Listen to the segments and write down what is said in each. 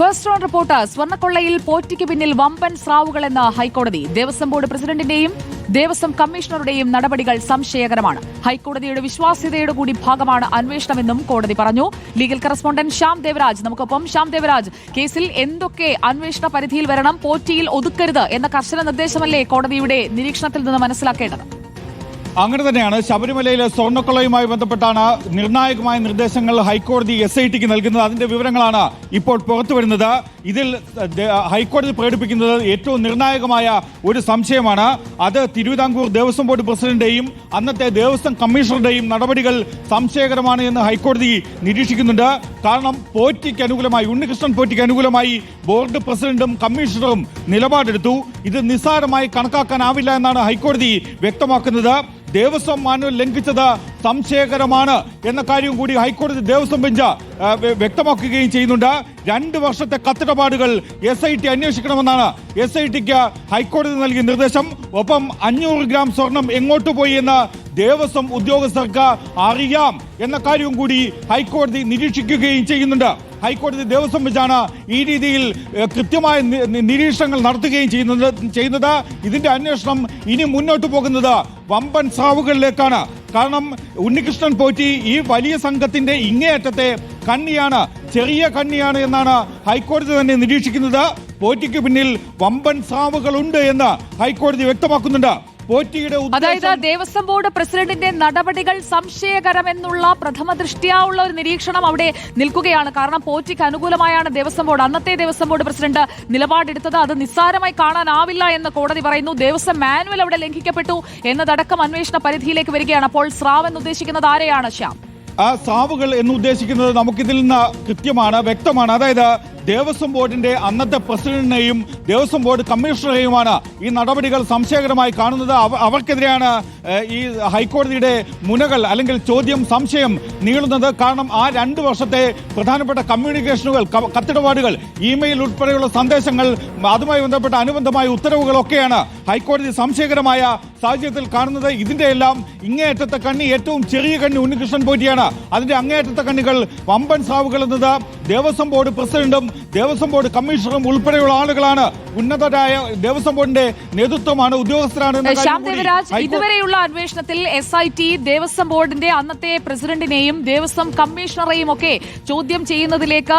First round report സ്വർണക്കൊള്ളയിൽ പോറ്റിക്ക് പിന്നിൽ വമ്പൻ സ്രാവുകളെന്ന് ഹൈക്കോടതി. ദേവസ്വം ബോർഡ് പ്രസിഡന്റിന്റെയും ദേവസ്വം കമ്മീഷണറുടെയും നടപടികൾ സംശയകരമാണ്. ഹൈക്കോടതിയുടെ വിശ്വാസ്യതയുടെ കൂടി ഭാഗമാണ് അന്വേഷണമെന്നും കോടതി പറഞ്ഞു. ലീഗൽ കറസ്പോണ്ടന്റ് ശ്യാം ദേവരാജ് നമുക്കൊപ്പം ശ്യാം ദേവരാജ് കേസിൽ എന്തൊക്കെ അന്വേഷണ പരിധിയിൽ വരണം പോറ്റിയിൽ ഒതുക്കരുത് എന്ന കർശന നിർദ്ദേശമല്ലേ കോടതിയുടെ നിരീക്ഷണത്തിൽ നിന്ന് മനസ്സിലാക്കേണ്ടത്? അങ്ങനെ തന്നെയാണ് ശബരിമലയിലെ സ്വർണക്കൊള്ളയുമായി ബന്ധപ്പെട്ടാണ് നിർണായകമായ നിർദ്ദേശങ്ങൾ ഹൈക്കോടതി എസ് ഐ ടിക്ക് നൽകുന്നത്. അതിന്റെ വിവരങ്ങളാണ് ഇപ്പോൾ പുറത്തു വരുന്നത്. ഇതിൽ ഹൈക്കോടതി പ്രകടിപ്പിക്കുന്നത് ഏറ്റവും നിർണായകമായ ഒരു സംശയമാണ്. അത് തിരുവിതാംകൂർ ദേവസ്വം ബോർഡ് പ്രസിഡന്റിന്റെയും അന്നത്തെ ദേവസ്വം കമ്മീഷണറുടെയും നടപടികൾ സംശയകരമാണ് എന്ന് ഹൈക്കോടതി നിരീക്ഷിക്കുന്നുണ്ട്. കാരണം പോറ്റിക്ക് അനുകൂലമായി ഉണ്ണികൃഷ്ണൻ പോറ്റിക്ക് അനുകൂലമായി ബോർഡ് പ്രസിഡന്റും കമ്മീഷണറും നിലപാടെടുത്തു. ഇത് നിസ്സാരമായി കണക്കാക്കാനാവില്ല എന്നാണ് ഹൈക്കോടതി വ്യക്തമാക്കുന്നത്. ദേവസ്വം മാനുവൽ ലംഘിച്ചത് സംശയകരമാണ് എന്ന കാര്യം കൂടി ഹൈക്കോടതി ദേവസ്വം ബെഞ്ച് വ്യക്തമാക്കുകയും ചെയ്യുന്നുണ്ട്. രണ്ട് വർഷത്തെ കത്തിടപാടുകൾ എസ് ഐ ടി അന്വേഷിക്കണമെന്നാണ് എസ് ഐ ടിക്ക് ഹൈക്കോടതി നൽകിയ നിർദ്ദേശം. ഒപ്പം അഞ്ഞൂറ് ഗ്രാം സ്വർണം എങ്ങോട്ട് പോയി എന്ന് ദേവസ്വം ഉദ്യോഗസ്ഥർക്ക് അറിയാം എന്ന കാര്യവും കൂടി ഹൈക്കോടതി നിരീക്ഷിക്കുകയും ചെയ്യുന്നുണ്ട്. ഹൈക്കോടതി ദേവസ്വം ബെഞ്ചാണ് ഈ രീതിയിൽ കൃത്യമായ നിരീക്ഷണങ്ങൾ നടത്തുകയും ചെയ്യുന്നത് ചെയ്യുന്നത്. ഇതിന്റെ അന്വേഷണം ഇനി മുന്നോട്ട് പോകുന്നത് വമ്പൻ സാവുകളിലേക്കാണ്. കാരണം ഉണ്ണികൃഷ്ണൻ പോറ്റി ഈ വലിയ സംഘത്തിന്റെ ഇങ്ങേയറ്റത്തെ കണ്ണിയാണ് ചെറിയ കണ്ണിയാണ് എന്നാണ് ഹൈക്കോടതി തന്നെ നിരീക്ഷിക്കുന്നത്. പോറ്റിക്ക് പിന്നിൽ വമ്പൻ സാവുകളുണ്ട് എന്ന് ഹൈക്കോടതി വ്യക്തമാക്കുന്നുണ്ട്. അതായത് ദേവസ്വം ബോർഡ് പ്രസിഡന്റിന്റെ നടപടികൾ സംശയകരമെന്നുള്ള പ്രഥമ ദൃഷ്ടിയാ ഉള്ള ഒരു നിരീക്ഷണം അവിടെ നിൽക്കുകയാണ്. കാരണം പോറ്റിക്ക് അനുകൂലമായാണ് ദേവസ്വം ബോർഡ്. അന്നത്തെ ദേവസ്വം ബോർഡ് പ്രസിഡന്റ് നിലപാടെടുത്തത് അത് നിസ്സാരമായി കാണാനാവില്ല എന്ന് കോടതി പറയുന്നു. ദേവസ്വം മാനുവൽ അവിടെ ലംഘിക്കപ്പെട്ടു എന്നതടക്കം അന്വേഷണ പരിധിയിലേക്ക് വരികയാണ്. അപ്പോൾ സ്രാവ് എന്ന് ഉദ്ദേശിക്കുന്നത് ആരെയാണ് ശ്യാം? ആ സാവുകൾ എന്ന് ഉദ്ദേശിക്കുന്നത് നമുക്കിതിൽ നിന്ന് കൃത്യമാണ് വ്യക്തമാണ്. അതായത് ദേവസ്വം ബോർഡിന്റെ അന്നത്തെ പ്രസിഡന്റിനെയും ദേവസ്വം ബോർഡ് കമ്മീഷണറെയുമാണ് ഈ നടപടികൾ സംശയകരമായി കാണുന്നത്. അവ- അവർക്കെതിരെയാണ് ഈ ഹൈക്കോടതിയുടെ മുനകൾ അല്ലെങ്കിൽ ചോദ്യം സംശയം നീളുന്നത്. കാരണം ആ രണ്ട് വർഷത്തെ പ്രധാനപ്പെട്ട കമ്മ്യൂണിക്കേഷനുകൾ കത്തിടപാടുകൾ ഇമെയിൽ ഉൾപ്പെടെയുള്ള സന്ദേശങ്ങൾ അതുമായി ബന്ധപ്പെട്ട അനുബന്ധമായ ഉത്തരവുകളൊക്കെയാണ് ഹൈക്കോടതി സംശയകരമായ സാഹചര്യത്തിൽ കാണുന്നത് ഇതിന്റെ എല്ലാം ഇങ്ങേയറ്റത്തെ കണ്ണി ഏറ്റവും ചെറിയ കണ്ണി ഉണ്ണികൃഷ്ണൻ പോറ്റിയാണ്. അതിന്റെ അങ്ങേയറ്റത്തെ കണ്ണികൾ വമ്പൻ സാവുകൾ എന്നത് ദേവസ്വം ബോർഡ് പ്രസിഡന്റും ദേവസ്വം ബോർഡ് കമ്മീഷണറും ഉൾപ്പെടെയുള്ള ആളുകളാണ്. ഉന്നതരായ ദേവസ്വം ബോർഡിന്റെ നേതൃത്വമാണ് ഉദ്യോഗസ്ഥരാണ് ശ്യാം ദേവരാജ് ഇതുവരെയുള്ള അന്വേഷണത്തിൽ എസ് ഐ ടി ദേവസ്വം ബോർഡിന്റെ അന്നത്തെ പ്രസിഡന്റിനെയും ദേവസ്വം കമ്മീഷണറെയും ഒക്കെ ചോദ്യം ചെയ്യുന്നതിലേക്ക്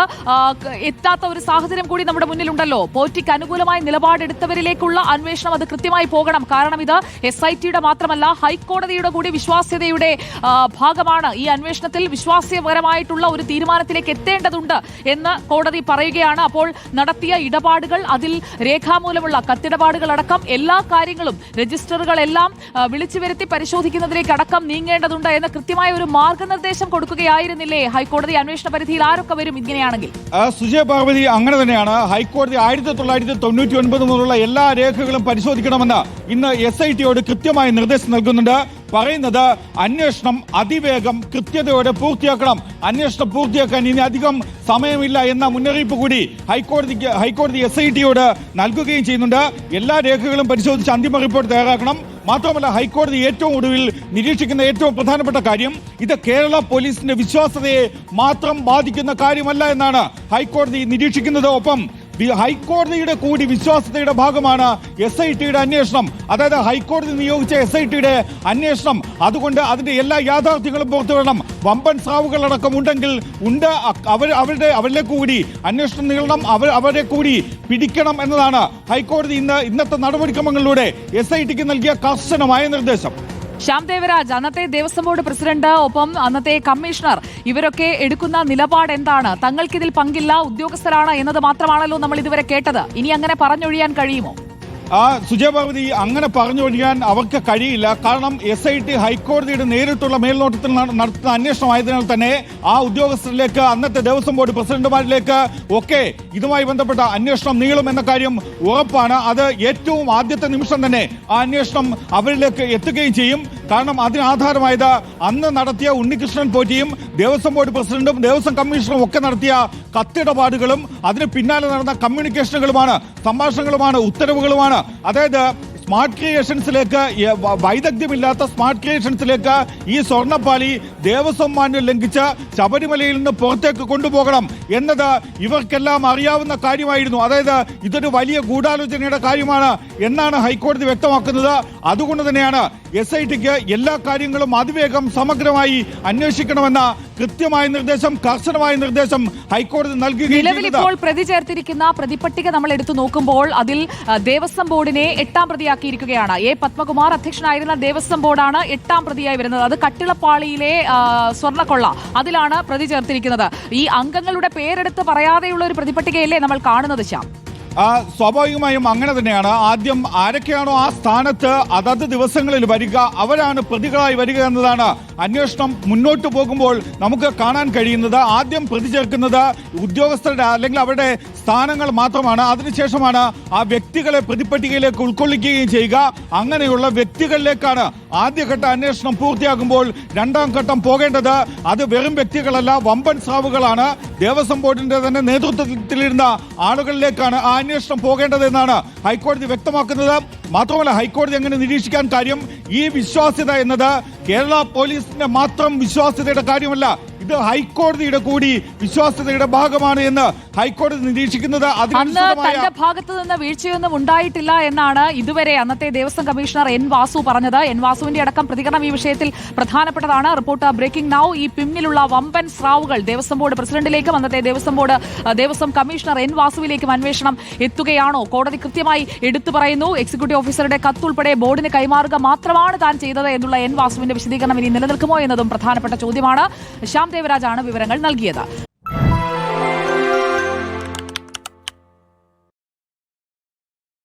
എത്താത്ത ഒരു സാഹചര്യം കൂടി നമ്മുടെ മുന്നിലുണ്ടല്ലോ. പോറ്റിക്ക് അനുകൂലമായി നിലപാടെടുത്തവരിലേക്കുള്ള അന്വേഷണം അത് കൃത്യമായി പോകണം. കാരണം ഇത് എസ് ഐ ടിയുടെ മാത്രമല്ല ഹൈക്കോടതിയുടെ കൂടി വിശ്വാസ്യതയുടെ ഭാഗമാണ് ഈ അന്വേഷണത്തിൽ വിശ്വാസ്യപരമായിട്ടുള്ള ഒരു തീരുമാനത്തിലേക്ക് എത്തേണ്ടതുണ്ട് എന്ന് കോടതി പറയുകയാണ്. അപ്പോൾ നടത്തിയ ഇടപാടുകൾ അതിൽ രേഖാമൂലമുള്ള കത്തിടപാടുകൾ അടക്കം എല്ലാ കാര്യങ്ങളും രജിസ്റ്ററുകളെല്ലാം വിളിച്ചു വരുത്തി പരിശോധിക്കുന്നതിലേക്ക് അടക്കം നീങ്ങേണ്ടതുണ്ട് എന്ന കൃത്യമായ ഒരു മാർഗനിർദ്ദേശം കൊടുക്കുകയായിരുന്നില്ലേ? ഹൈക്കോടതി അന്വേഷണ പരിധിയിൽ ആരൊക്കെ വരും ഇങ്ങനെയാണെങ്കിൽ? സുജയ പാർവതി അങ്ങനെ തന്നെയാണ്. ഹൈക്കോടതി ആയിരത്തി തൊള്ളായിരത്തി തൊണ്ണൂറ്റി ഒൻപത് മുതലുള്ള എല്ലാ രേഖകളും പരിശോധിക്കണമെന്ന് ഇന്ന് എസ് ഐ ടിയോട് കൃത്യമായ നിർദ്ദേശം നൽകുന്നുണ്ട്. പറയുന്നത് അന്വേഷണം അതിവേഗം കൃത്യതയോടെ പൂർത്തിയാക്കണം. അന്വേഷണം പൂർത്തിയാക്കാൻ ഇനി അധികം സമയമില്ല എന്ന മുന്നറിയിപ്പ് കൂടി ഹൈക്കോടതിക്ക് ഹൈക്കോടതി എസ് ഐ ടിയോട് നൽകുകയും ചെയ്യുന്നുണ്ട്. എല്ലാ രേഖകളും പരിശോധിച്ച് അന്തിമ റിപ്പോർട്ട് തയ്യാറാക്കണം. മാത്രമല്ല ഹൈക്കോടതി ഏറ്റവും ഒടുവിൽ നിരീക്ഷിക്കുന്ന ഏറ്റവും പ്രധാനപ്പെട്ട കാര്യം ഇത് കേരള പോലീസിന്റെ വിശ്വാസതയെ മാത്രം ബാധിക്കുന്ന കാര്യമല്ല എന്നാണ് ഹൈക്കോടതി നിരീക്ഷിക്കുന്നത്. ഒപ്പം ഹൈക്കോടതിയുടെ കൂടി വിശ്വാസതയുടെ ഭാഗമാണ് എസ് ഐ ടിയുടെ അന്വേഷണം. അതായത് ഹൈക്കോടതി നിയോഗിച്ച എസ് ഐ ടിയുടെ അന്വേഷണം. അതുകൊണ്ട് അതിന്റെ എല്ലാ യാഥാർത്ഥ്യങ്ങളും പുറത്തു വരണം. വമ്പൻ സാവുകളടക്കം ഉണ്ടെങ്കിൽ ഉണ്ട്. അവർ അവരുടെ അവരിലെ കൂടി അന്വേഷണം നീളണം. അവർ അവരെ കൂടി പിടിക്കണം എന്നതാണ് ഹൈക്കോടതി ഇന്ന് ഇന്നത്തെ നടപടിക്രമങ്ങളിലൂടെ എസ് ഐ ടിക്ക് നൽകിയ കർശനമായ നിർദ്ദേശം. ശ്യാം ദേവരാജ് അന്നത്തെ ദേവസ്വം ബോർഡ് പ്രസിഡന്റ് ഒപ്പം അന്നത്തെ കമ്മീഷണർ ഇവരൊക്കെ എടുക്കുന്ന നിലപാട് എന്താണ്? തങ്ങൾക്കിതിൽ പങ്കില്ല ഉദ്യോഗസ്ഥരാണ് എന്നത് മാത്രമാണല്ലോ നമ്മൾ ഇതുവരെ കേട്ടത്. ഇനി അങ്ങനെ പറഞ്ഞൊഴിയാൻ കഴിയുമോ? ആ സുജയപാർവതി അങ്ങനെ പറഞ്ഞൊഴിയാൻ അവർക്ക് കഴിയില്ല. കാരണം എസ് ഐ ടി ഹൈക്കോടതിയുടെ നേരിട്ടുള്ള മേൽനോട്ടത്തിൽ നടത്തുന്ന അന്വേഷണമായതിനാൽ തന്നെ ആ ഉദ്യോഗസ്ഥരിലേക്ക് അന്നത്തെ ദേവസ്വം ബോർഡ് പ്രസിഡന്റുമാരിലേക്ക് ഒക്കെ ഇതുമായി ബന്ധപ്പെട്ട അന്വേഷണം നീളും എന്ന കാര്യം ഉറപ്പാണ്. അത് ഏറ്റവും ആദ്യത്തെ നിമിഷം തന്നെ ആ അന്വേഷണം അവരിലേക്ക് എത്തുകയും ചെയ്യും. കാരണം അതിനാധാരമായത് അന്ന് നടത്തിയ ഉണ്ണികൃഷ്ണൻ പോറ്റിയും ദേവസ്വം ബോർഡ് പ്രസിഡന്റും ദേവസ്വം കമ്മീഷണറും ഒക്കെ നടത്തിയ കത്തിടപാടുകളും അതിന് പിന്നാലെ നടന്ന കമ്മ്യൂണിക്കേഷനുകളുമാണ് സംഭാഷണങ്ങളുമാണ് ഉത്തരവുകളുമാണ് അതായത് സ്മാർട്ട് ക്രിയേഷൻസിലേക്ക് വൈദഗ്ധ്യമില്ലാത്ത സ്മാർട്ട് ക്രിയേഷൻസിലേക്ക് ഈ സ്വർണപ്പാലി ദേവസ്വം മാന്യം ലംഘിച്ച് ശബരിമലയിൽ നിന്ന് പുറത്തേക്ക് കൊണ്ടുപോകണം എന്നത് ഇവർക്കെല്ലാം അറിയാവുന്ന കാര്യമായിരുന്നു. അതായത് ഇതൊരു വലിയ ഗൂഢാലോചനയുടെ കാര്യമാണ് എന്നാണ് ഹൈക്കോടതി വ്യക്തമാക്കുന്നത്. അതുകൊണ്ട് തന്നെയാണ് എസ് ഐ ടിക്ക് എല്ലാ കാര്യങ്ങളും അതിവേഗം സമഗ്രമായി അന്വേഷിക്കണമെന്ന കൃത്യമായ നിർദ്ദേശം കർശനമായ നിർദ്ദേശം ഹൈക്കോടതി നൽകി നിലവിൽ ഇപ്പോൾ പ്രതി ചേർത്തിരിക്കുന്ന പ്രതിപട്ടിക നമ്മൾ എടുത്തു നോക്കുമ്പോൾ അതിൽ ദേവസ്വം ബോർഡിനെ എട്ടാം പ്രതിയാക്കിയിരിക്കുകയാണ്. എ പത്മകുമാർ അധ്യക്ഷനായിരുന്ന ദേവസ്വം ബോർഡാണ് എട്ടാം പ്രതിയായി വരുന്നത്. അത് കട്ടിളപ്പാളിയിലെ സ്വർണക്കൊള്ള അതിലാണ് പ്രതി ചേർത്തിരിക്കുന്നത്. ഈ അംഗങ്ങളുടെ പേരെടുത്ത് പറയാതെയുള്ള ഒരു പ്രതിപട്ടികയല്ലേ നമ്മൾ കാണുന്നത് ശ്യാം? സ്വാഭാവികമായും അങ്ങനെ തന്നെയാണ്. ആദ്യം ആരൊക്കെയാണോ ആ സ്ഥാനത്ത് അതത് ദിവസങ്ങളിൽ വരിക അവരാണ് പ്രതികളായി വരിക എന്നതാണ് അന്വേഷണം മുന്നോട്ട് പോകുമ്പോൾ നമുക്ക് കാണാൻ കഴിയുന്നത് ആദ്യം പ്രതിചേർക്കുന്നത് ഉദ്യോഗസ്ഥരുടെ അല്ലെങ്കിൽ അവരുടെ സ്ഥാനങ്ങൾ മാത്രമാണ്. അതിനുശേഷമാണ് ആ വ്യക്തികളെ പ്രതിപ്പട്ടികയിലേക്ക് ഉൾക്കൊള്ളിക്കുകയും ചെയ്യുക. അങ്ങനെയുള്ള വ്യക്തികളിലേക്കാണ് ആദ്യഘട്ട അന്വേഷണം പൂർത്തിയാകുമ്പോൾ രണ്ടാം ഘട്ടം പോകേണ്ടത്. അത് വെറും വ്യക്തികളല്ല വമ്പൻ സ്രാവുകളാണ്. ദേവസ്വം ബോർഡിന്റെ തന്നെ നേതൃത്വത്തിലിരുന്ന ആളുകളിലേക്കാണ് ആ അന്വേഷണം പോകേണ്ടതെന്നാണ് ഹൈക്കോടതി വ്യക്തമാക്കുന്നത്. മാത്രമല്ല ഹൈക്കോടതി അങ്ങനെ നിരീക്ഷിക്കാൻ കാര്യം? ഈ വിശ്വാസ്യത എന്നത് കേരള പോലീസിന്റെ മാത്രം വിശ്വാസ്യതയുടെ കാര്യമല്ല ഇത് ഹൈക്കോടതിയുടെ കൂടി വിശ്വാസ്യതയുടെ ഭാഗമാണ് എന്ന് ഹൈക്കോടതി നിരീക്ഷിക്കുന്നത് അന്ന് തന്റെ ഭാഗത്ത് നിന്ന് വീഴ്ചയൊന്നും ഉണ്ടായിട്ടില്ല എന്നാണ് ഇതുവരെ അന്നത്തെ ദേവസ്വം കമ്മീഷണർ എൻ വാസു പറഞ്ഞത്. എൻ വാസുവിന്റെ അടക്കം പ്രതികരണം ഈ വിഷയത്തിൽ പ്രധാനപ്പെട്ടതാണ്. Report breaking now. ഈ പിന്നിലുള്ള വമ്പൻ സ്രാവുകൾ ദേവസ്വം ബോർഡ് പ്രസിഡന്റിലേക്കും അന്നത്തെ Devaswom board Devaswom commissioner N വാസുവിലേക്കും അന്വേഷണം എത്തുകയാണോ? കോടതി കൃത്യമായി എടുത്തു പറയുന്നു. എക്സിക്യൂട്ടീവ് ഓഫീസറുടെ കത്തുൾപ്പെടെ ബോർഡിന് കൈമാറുക മാത്രമാണ് താൻ ചെയ്തത് എന്നുള്ള എൻ വാസുവിന്റെ വിശദീകരണം ഇനി നിലനിൽക്കുമോ എന്നതും പ്രധാനപ്പെട്ട ചോദ്യമാണ്. ശ്യാം ദേവരാജാണ് വിവരങ്ങൾ നൽകിയത്.